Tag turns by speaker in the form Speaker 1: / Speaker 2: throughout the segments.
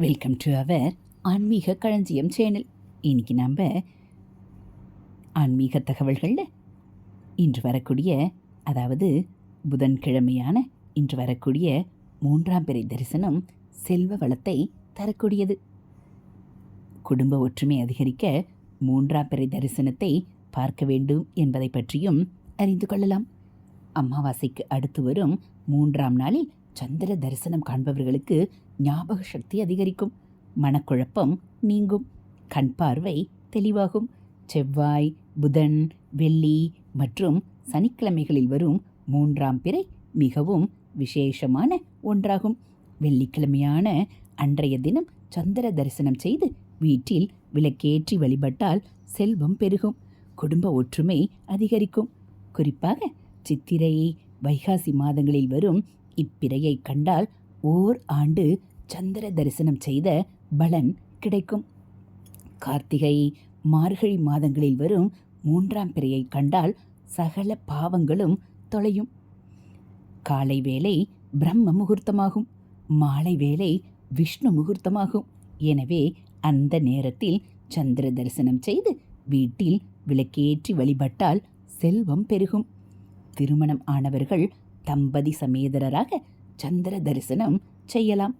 Speaker 1: Welcome to our ஆன்மீக களஞ்சியம் channel. இன்னைக்கு நம்ம ஆன்மீக தகவல்களில் இன்று வரக்கூடிய அதாவது புதன்கிழமையான இன்று வரக்கூடிய மூன்றாம் பிறை தரிசனம் செல்வ வளத்தை தரக்கூடியது. குடும்ப ஒற்றுமை அதிகரிக்க மூன்றாம் பிறை தரிசனத்தை பார்க்க வேண்டும் என்பதை பற்றியும் அறிந்து கொள்ளலாம். அமாவாசைக்கு அடுத்து வரும் மூன்றாம் நாளில் சந்திர தரிசனம் காண்பவர்களுக்கு ஞாபக சக்தி அதிகரிக்கும். மனக்குழப்பம் நீங்கும். கண் பார்வை தெளிவாகும். செவ்வாய் புதன் வெள்ளி மற்றும் சனிக்கிழமைகளில் வரும் மூன்றாம் பிறை மிகவும் விசேஷமான ஒன்றாகும். வெள்ளிக்கிழமையான அன்றைய தினம் சந்திர தரிசனம் செய்து வீட்டில் விளக்கேற்றி வழிபட்டால் செல்வம் பெருகும். குடும்ப ஒற்றுமை அதிகரிக்கும். குறிப்பாக சித்திரை வைகாசி மாதங்களில் வரும் இப்பிறையை கண்டால் ஓர் ஆண்டு சந்திர தரிசனம் செய்த பலன் கிடைக்கும். கார்த்திகை மார்கழி மாதங்களில் வரும் மூன்றாம் பிறையை கண்டால் சகல பாவங்களும் தொலையும். காலை வேளை பிரம்ம முகூர்த்தமாகும் மாலை வேளை விஷ்ணு முகூர்த்தமாகும். எனவே அந்த நேரத்தில் சந்திர தரிசனம் செய்து வீட்டில் விளக்கேற்றி வழிபட்டால் செல்வம் பெருகும். திருமணம் ஆனவர்கள் தம்பதி சமேதரராக சந்திர தரிசனம் செய்யலாம்.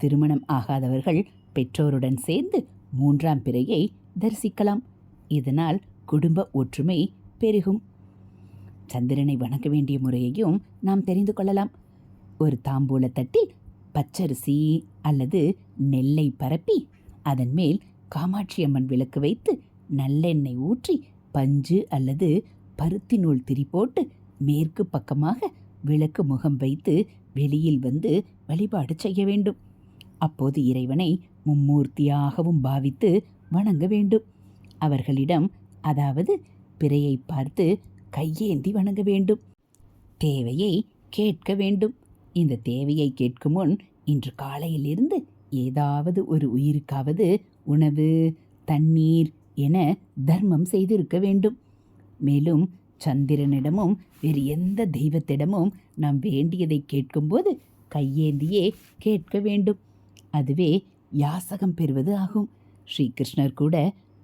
Speaker 1: திருமணம் ஆகாதவர்கள் பெற்றோருடன் சேர்ந்து மூன்றாம் பிறையை தரிசிக்கலாம். இதனால் குடும்ப ஒற்றுமை பெருகும். சந்திரனை வணங்க வேண்டிய முறையையும் நாம் தெரிந்து கொள்ளலாம். ஒரு தாம்பூல தட்டில் பச்சரிசி அல்லது நெல்லை பரப்பி அதன் மேல் காமாட்சி அம்மன் விளக்கு வைத்து நல்லெண்ணெய் ஊற்றி பஞ்சு அல்லது பருத்தி நூல் திரி போட்டு மேற்கு பக்கமாக விளக்கு முகம் வைத்து வெளியில் வந்து வழிபாடு செய்ய வேண்டும். அப்போது இறைவனை மும்மூர்த்தியாகவும் பாவித்து வணங்க வேண்டும். அவர்களிடம் அதாவது பிறையை பார்த்து கையேந்தி வணங்க வேண்டும். தேவையை கேட்க வேண்டும். இந்த தேவையை கேட்கும் முன் இன்று காலையிலிருந்து ஏதாவது ஒரு உயிருக்காவது உணவு தண்ணீர் என தர்மம் செய்திருக்க வேண்டும். மேலும் சந்திரனிடமும் வேறு எந்த தெய்வத்திடமும் நாம் வேண்டியதை கேட்கும்போது கையேந்தியே கேட்க வேண்டும். அதுவே யாசகம் பெறுவது ஆகும். ஸ்ரீகிருஷ்ணர் கூட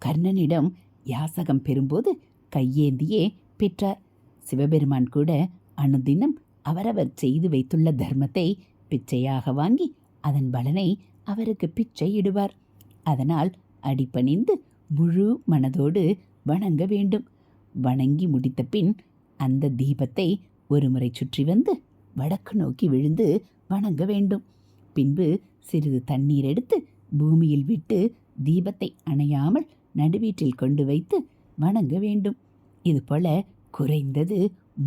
Speaker 1: கர்ணனிடம் யாசகம் பெறும்போது கையேந்தியே பெற்றார். சிவபெருமான் கூட அனுதினம் அவரவர் செய்து வைத்துள்ள தர்மத்தை பிச்சையாக வாங்கி அதன் பலனை அவருக்கு பிச்சை இடுவார் அதனால் அடிபணிந்து முழு மனதோடு வணங்க வேண்டும். வணங்கி முடித்த பின் அந்த தீபத்தை ஒருமுறை சுற்றி வந்து வடக்கு நோக்கி விழுந்து வணங்க வேண்டும். பின்பு சிறிது தண்ணீர் எடுத்து பூமியில் விட்டு தீபத்தை அணையாமல் நடுவீட்டில் கொண்டு வைத்து வணங்க வேண்டும். இதுபோல குறைந்தது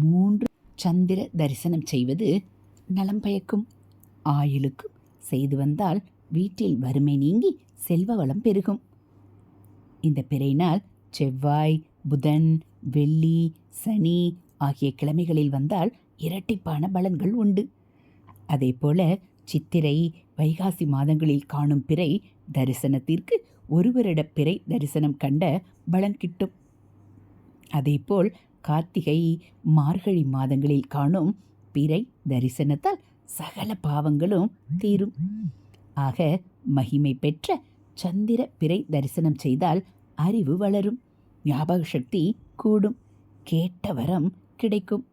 Speaker 1: மூன்று சந்திர தரிசனம் செய்வது நலம் பயக்கும். ஆயுளுக்கும் செய்து வந்தால் வீட்டில் வறுமை நீங்கி செல்வ வளம் பெருகும். இந்த பிறை நாள் செவ்வாய் புதன் வெள்ளி சனி ஆகிய கிழமைகளில் வந்தால் இரட்டிப்பான பலன்கள் உண்டு. அதேபோல சித்திரை வைகாசி மாதங்களில் காணும் பிறை தரிசனத்திற்கு ஒரு வருட பிறை தரிசனம் கண்ட பலன் கிட்டும். அதேபோல் கார்த்திகை மார்கழி மாதங்களில் காணும் பிறை தரிசனத்தால் சகல பாவங்களும் தீரும். ஆக மகிமை பெற்ற சந்திர பிறை தரிசனம் செய்தால் அறிவு வளரும். ஞாபக சக்தி கூடும். கேட்ட வரம் கிடைக்கும்.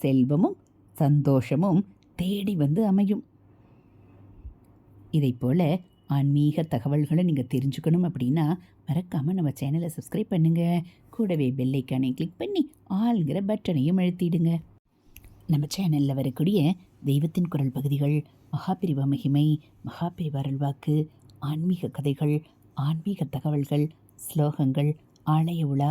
Speaker 1: செல்வமும் சந்தோஷமும் தேடி வந்து அமையும். இதை போல் ஆன்மீக தகவல்களை நீங்கள் தெரிஞ்சுக்கணும் அப்படின்னா மறக்காமல் நம்ம சேனலை சப்ஸ்கிரைப் பண்ணுங்கள் கூடவே பெல்லைக்கானை கிளிக் பண்ணி ஆளுங்கிற பட்டனையும் அழுத்திடுங்க. நம்ம சேனலில் வரக்கூடிய தெய்வத்தின் குரல் பகுதிகள் மகாபிரிவ மகிமை மகாபிரிவ அருள்வாக்கு ஆன்மீக கதைகள் ஆன்மீக தகவல்கள் ஸ்லோகங்கள் ஆலய உலா